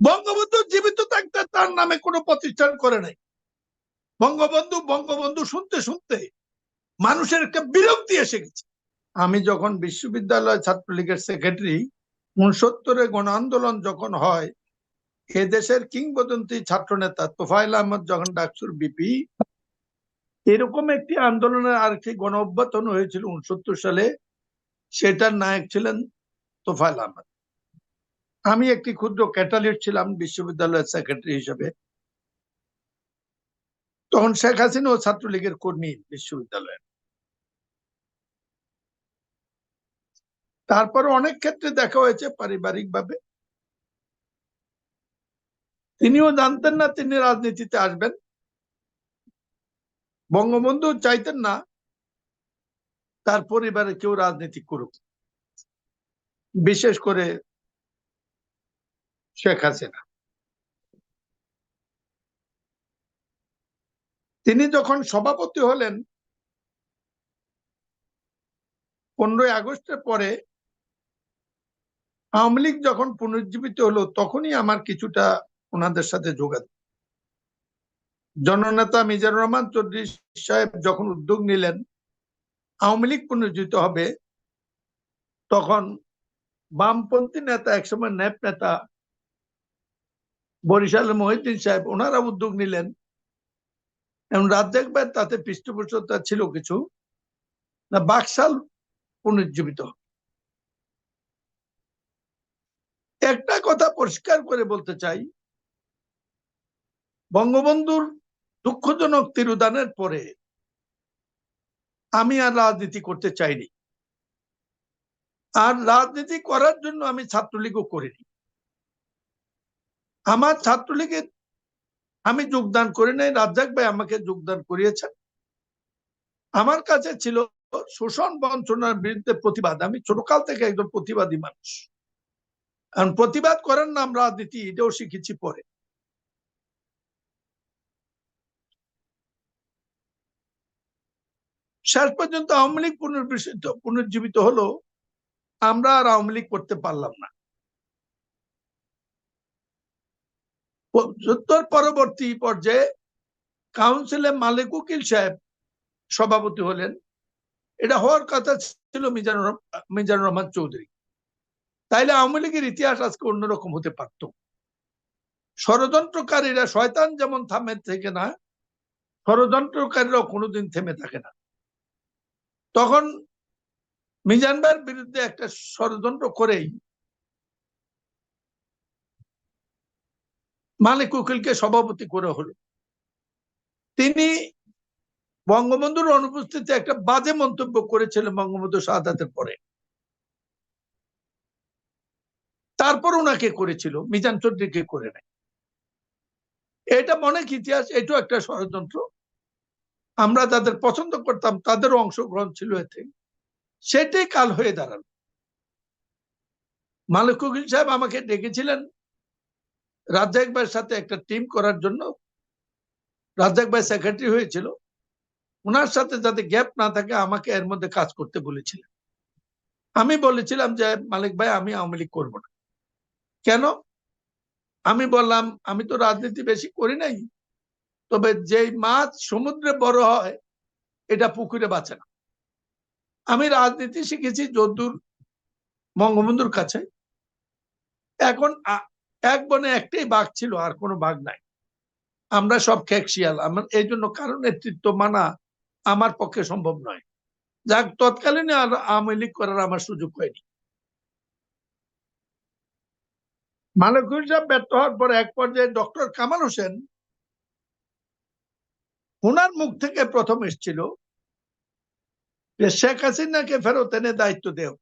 বঙ্গবন্ধু জীবিত থাকতে তার নামে কোনো প্রতিষ্ঠান করে নাই। বঙ্গবন্ধু বঙ্গবন্ধু শুনতে শুনতে মানুষের একটা বিরক্তি এসে গেছে। আমি যখন বিশ্ববিদ্যালয় ছাত্রলীগের সেক্রেটারি, উনসত্তরে গণ আন্দোলন যখন হয়, এ দেশের কিংবদন্তি ছাত্র নেতা তোফাইল আহমদ, যখন ডাকসুর বিপি, এরকম একটি আন্দোলনের আর কি গণ অভ্যর্থন হয়েছিল উনসত্তর সালে, সেটার নায়ক ছিলেন তোফাইল আহমদ। আমি একটি ক্ষুদ্র ক্যাটালিস্ট ছিলাম, বিশ্ববিদ্যালয়ের সেক্রেটারি হিসেবে। তখন শেখ হাসিনা ও ছাত্রলীগের কর্মী বিশ্ববিদ্যালয়ে তারপর অনেক ক্ষেত্রে দেখা হয়েছে পারিবারিক ভাবে তিনিও জানতেন না তিনি রাজনীতিতে আসবেন। বঙ্গবন্ধু চাইতেন না তার পরিবারে কেউ রাজনীতি করুক। বিশেষ করে শেখ হাসিনা। তিনি যখন সভাপতি হলেন, পনেরোই আগস্টের পরে আওয়ামী লীগ যখন পুনর্জীবিত হলো, তখনই আমার কিছুটা ওনাদের সাথে যোগাযোগ। জননেতা মিজানুর রহমান চৌধুরী সাহেব যখন উদ্যোগ নিলেন, আওয়ামী লীগ পুনর্জীবিত হবে, তখন বামপন্থী নেতা, একসময় ন্যাপ নেতা বরিশালের মহিউদ্দিন সাহেব, ওনারা উদ্যোগ নিলেন। এবং রাজ্জাক ভাই তাতে পৃষ্ঠপোষকতা ছিল কিছু। না, বাকশাল পুনর্জীবিত একটা কথা পরিষ্কার করে বলতে চাই। বঙ্গবন্ধুর দুঃখজনক তিরুদানের পরে আমি আর রাজনীতি করতে চাইনি। আর রাজনীতি করার জন্য আমি ছাত্রলীগও করিনি। আমার ছাত্রলীগের আমি যোগদান করি নাই, রাজ্জাক ভাই আমাকে যোগদান করিয়েছেন। আমার কাছে ছিল শোষণ বঞ্চনার বিরুদ্ধে প্রতিবাদ। আমি ছোটকাল থেকে একজন প্রতিবাদী মানুষ। কারণ প্রতিবাদ করার নাম রাজনীতি, এটাও শিখেছি পরে। শেষ পর্যন্ত আওয়ামী লীগ পুনর্বিষিত পুনর্জীবিত হলো, আমরা আর আওয়ামী লীগ করতে পারলাম না। পঁচাত্তর পরবর্তী পর্যায়ে কাউন্সিলে মালিক উকিল সাহেব সভাপতি হলেন। এটা হওয়ার কথা ছিল মিজানুর মিজানুর রহমান চৌধুরী। তাইলে আওয়ামী লীগের ইতিহাস আজকে অন্যরকম হতে পারত। ষড়যন্ত্রকারীরা শয়তান যেমন থামে থেকে না, ষড়যন্ত্রকারীরাও কোনোদিন থেমে থাকে না। তখন মিজান ভাইয়ের বিরুদ্ধে একটা ষড়যন্ত্র করেই মালিক উকিলকে সভাপতি করে হলো। তিনি বঙ্গবন্ধুর অনুপস্থিতিতে একটা বাজে মন্তব্য করেছিলেন বঙ্গবন্ধু শাহাদাতের পরে। তারপর ওনাকে করেছিল, মিজান চৌধুরীকে করে নেয়। এটা অনেক ইতিহাস, এটাও একটা ষড়যন্ত্র। আমরা যাদের পছন্দ করতাম, তাদেরও অংশগ্রহণ ছিল এতে। সেটাই কাল হয়ে দাঁড়াল। মালিক সাহেব আমাকে ডেকেছিলেন রাজ্জাক ভাইয়ের সাথে একটা টিম করার জন্য রাজ্জাক ভাই সেক্রেটারি হয়েছিল। ওনার সাথে যাতে গ্যাপ না থাকে, আমাকে এর মধ্যে কাজ করতে বলেছিলেন। আমি বলেছিলাম যে, মালিক ভাই, আমি আওয়ামী লীগ করব না। কেন? আমি বললাম, আমি তো রাজনীতি বেশি করি নাই, তবে যেই মাছ সমুদ্রে বড় হয়, এটা পুকুরে বাঁচে না। আমি রাজনীতি শিখেছি যদ্দূর বঙ্গবন্ধুর কাছে। এখন এক বনে একটাই বাঘ ছিল, আর কোনো বাঘ নাই। আমরা সব খেক শিয়াল। আমার এই জন্য কারও নেতৃত্ব মানা আমার পক্ষে সম্ভব নয়। যাক, তৎকালীন আর আওয়ামী লীগ করার আমার সুযোগ হয়নি। সাহেব ব্যর্থ হওয়ার পরে এক পর্যায়ে ডক্টর কামাল হোসেন ওনার মুখ থেকে প্রথম এসেছিল যে শেখ হাসিনাকে ফেরত এনে দায়িত্ব দেও।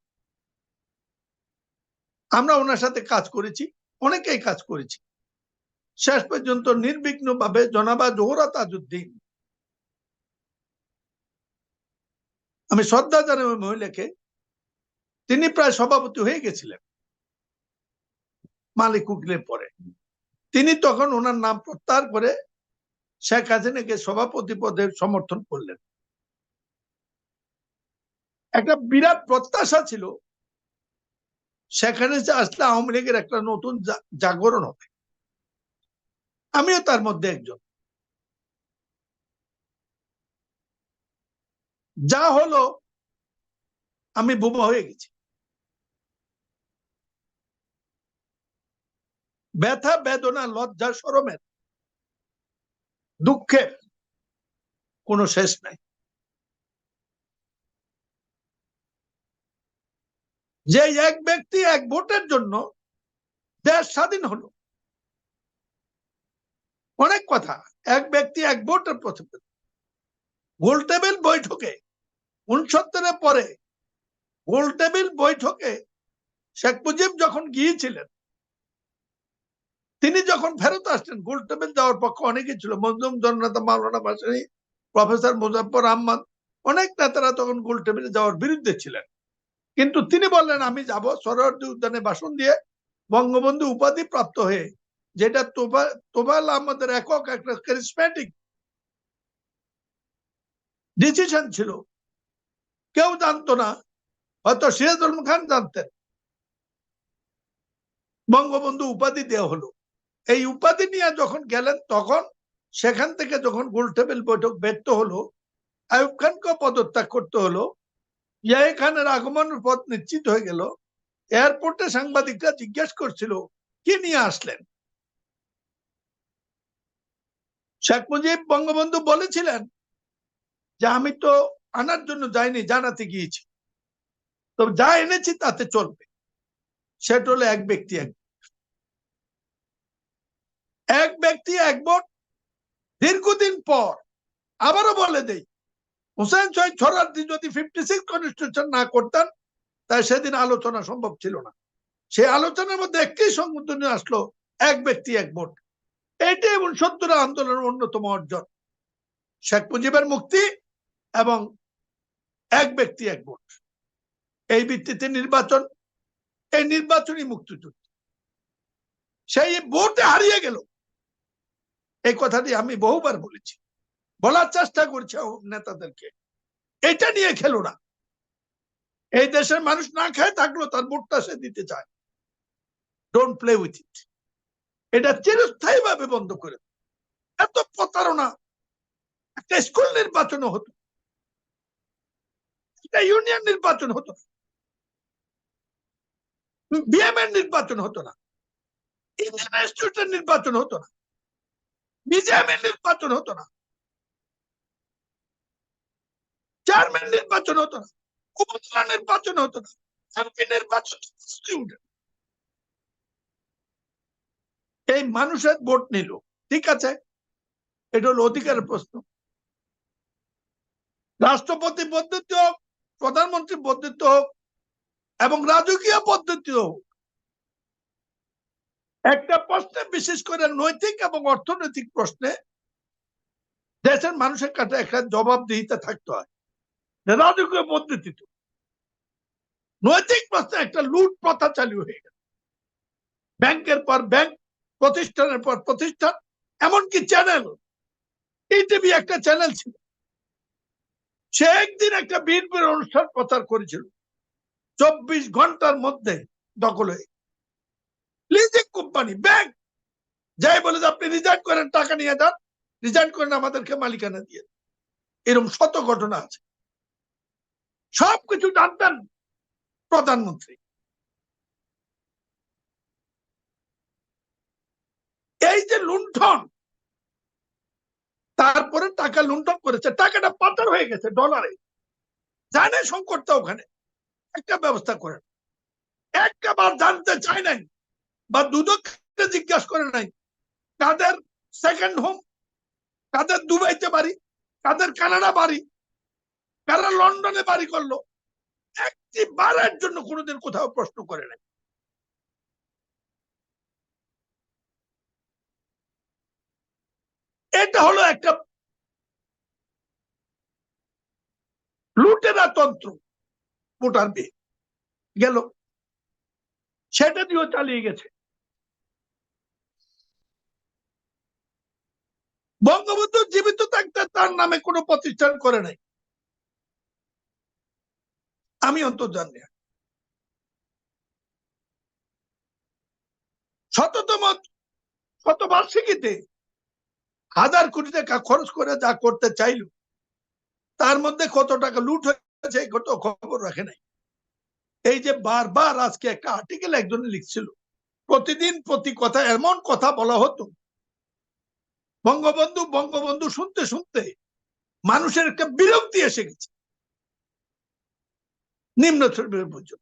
আমরা ওনার সাথে কাজ করেছি। অনেকেই কাজ করেছি। শেষ পর্যন্ত নির্বিঘ্ন ভাবে জনাবা জোহরা তাজউদ্দিন আমি শ্রদ্ধা জানাই ওই মহিলাকে, তিনি প্রায় সভাপতি হয়ে গেছিলেন। মালিক উকিলের পরে। তিনি তখন ওনার নাম প্রত্যাহার করে শেখ হাসিনাকে সভাপতি পদে সমর্থন করলেন। একটা বিরাট প্রত্যাশা ছিল সেখানে যে আসলে আওয়ামী লীগের একটা নতুন জাগরণ হবে। আমিও তার মধ্যে একজন। যা হলো, আমি বোমা হয়ে গেছি। ব্যথা, বেদনা, লজ্জা, সরমের, দুঃখের কোনো শেষ নাই। যে এক ব্যক্তি এক ভোটের জন্য দেশ স্বাধীন হলো। অনেক কথা। এক ব্যক্তি এক ভোটের গোল টেবিল বৈঠকে উনসত্তরের পরে গোল টেবিল বৈঠকে শেখ মুজিব যখন গিয়েছিলেন, তিনি যখন ফেরত আসলেন, গোল টেবিল যাওয়ার পক্ষে অনেকে ছিল। মজলুম জননেতা মাওলানা ভাসানী প্রফেসর মুজাফর আহমদ, অনেক নেতারা তখন গোল টেবিলে যাওয়ার বিরুদ্ধে ছিলেন। কিন্তু তিনি বললেন, আমি যাব সরোয়ার্দী উদ্যানে ভাষণ দিয়ে বঙ্গবন্ধু উপাধি প্রাপ্ত হয়ে, যেটা তোবা, তোবাল আহমদের একক একটা ক্যারিসম্যাটিক ডিসিশন ছিল। কেউ জানতো না, হয়তো সিরাজুল খান জানতেন। বঙ্গবন্ধু উপাধি দেওয়া হলো। এই উপাধি নিয়ে যখন গেলেন, তখন সেখান থেকে যখন গোল টেবিল বৈঠক ব্যর্থ হলো, আয়ুব খানকে পদত্যাগ করতে হলো। ইয়াহি খানের আগমনের পথ নিশ্চিত হয়ে গেল। এয়ারপোর্টে সাংবাদিকরা জিজ্ঞেস করছিল, কি নিয়ে আসলেন? শেখ মুজিব বঙ্গবন্ধু বলেছিলেন যে, আমি তো আনার জন্য যাইনি জানাতে গিয়েছি। তো যা এনেছি তাতে চলবে। সেটা হলো এক ব্যক্তি, এক এক ব্যক্তি, এক ভোট দীর্ঘদিন পর, আবারও বলে দেই হুসেন শহীদ ছড়ার্দি যদি ফিফটি সিক্স কনস্টিটিউশন না করতেন তাই সেদিন আলোচনা সম্ভব ছিল না। সেই আলোচনার মধ্যে একটি সংশোধনী আসলো এক ব্যক্তি, এক ভোট। এটি উনসত্তর আন্দোলনের অন্যতম অর্জন। শেখ মুজিবের মুক্তি এবং এক ব্যক্তি, এক ভোট। এই ভিত্তিতে নির্বাচন, এই নির্বাচনই মুক্তিযুদ্ধ। সেই ভোটে হারিয়ে গেল। এই কথাটি আমি বহুবার বলেছি। বলার চেষ্টা করছে নেতাদেরকে। এটা নিয়ে খেলো না। এই দেশের মানুষ না খায় থাকল তার ভোটটা সে দিতে চায়। ডোন্ট প্লে উইথ ইট এটা চিরস্থায়ী ভাবে বন্ধ করে এত প্রতারণা। একটা স্কুল নির্বাচন হতো। একটা ইউনিয়ন নির্বাচন হতো। বিএমএর নির্বাচন হতো না। ইন্ডিয়ান ইনস্টিটিউটের নির্বাচন হতো না। বিজেএমের নির্বাচন হতো না। চেয়ারম্যান নির্বাচন হতো না, উপজেলা নির্বাচন হতো না এমপি নির্বাচন এই মানুষের ভোট নিল, ঠিক আছে? এটা হলো অধিকারের প্রশ্ন। রাষ্ট্রপতি পদ্ধতি হোক, প্রধানমন্ত্রী পদ্ধতি হোক, এবং রাজকীয় পদ্ধতি হোক, একটা প্রশ্নে বিশেষ করে নৈতিক এবং অর্থনৈতিক প্রশ্নে দেশের মানুষের কাছে একটা জবাবদিহিতা থাকতে হয়। রাজকীয় পদ্ধতিতে নৈতিক প্রশ্নে একটা লুট প্রথা চালু হয়ে গেল। ব্যাংকের পর ব্যাংক, প্রতিষ্ঠানের পর প্রতিষ্ঠান, এমনকি চ্যানেল। টিভি একটা চ্যানেল ছিল। সে একদিন একটা বিএনপির অনুষ্ঠান প্রচার করেছিল। চব্বিশ ঘণ্টার মধ্যে দখল হয়ে লিজিং কোম্পানি, ব্যাংক। যাই বলে যে আপনি রিজাইন করেন, টাকা নিয়ে যান। রিজাইন করেন, আমাদেরকে মালিকানা দিয়ে এরকম শত ঘটনা আছে। সবকিছু জানতেন প্রধানমন্ত্রী। এই যে লুণ্ঠন, তারপরে টাকা লুণ্ঠন করেছে, টাকাটা পাচার হয়ে গেছে ডলারে জানে সংকটটা ওখানে। একটা ব্যবস্থা করেন। একটা বার জানতে চায় নাই বা দুদককে জিজ্ঞাসা করে নাই, কাদের সেকেন্ড হোম কাদের দুবাইতে বাড়ি, কাদের কানাডা বাড়ি কারা লন্ডনে বাড়ি করল। একটি বারের জন্য কোনোদিন কোথাও প্রশ্ন করে নাই। এটা হলো একটা লুটেরা তন্ত্র, ভোটার বিয়ে গেল। সেটা দিয়েও চালিয়ে গেছে। বঙ্গবন্ধু জীবিত থাকতে তার নামে কোনো প্রতিষ্ঠান করে নাই। আমি অন্তর জানি শততম শতবার্ষিকীতে হাজার কোটি টাকা খরচ করে যা করতে চাইলো, তার মধ্যে কত টাকা লুট হয়েছে কত খবর রাখে নাই। এই যে বারবার আজকে একটা আর্টিকেল একজনে লিখছিল, প্রতিদিন প্রতি কথা এমন কথা বলা হতো, বঙ্গবন্ধু বঙ্গবন্ধু শুনতে শুনতে মানুষের একটা বিরক্তি এসে গেছে। নিম্ন চর্বির ভোজন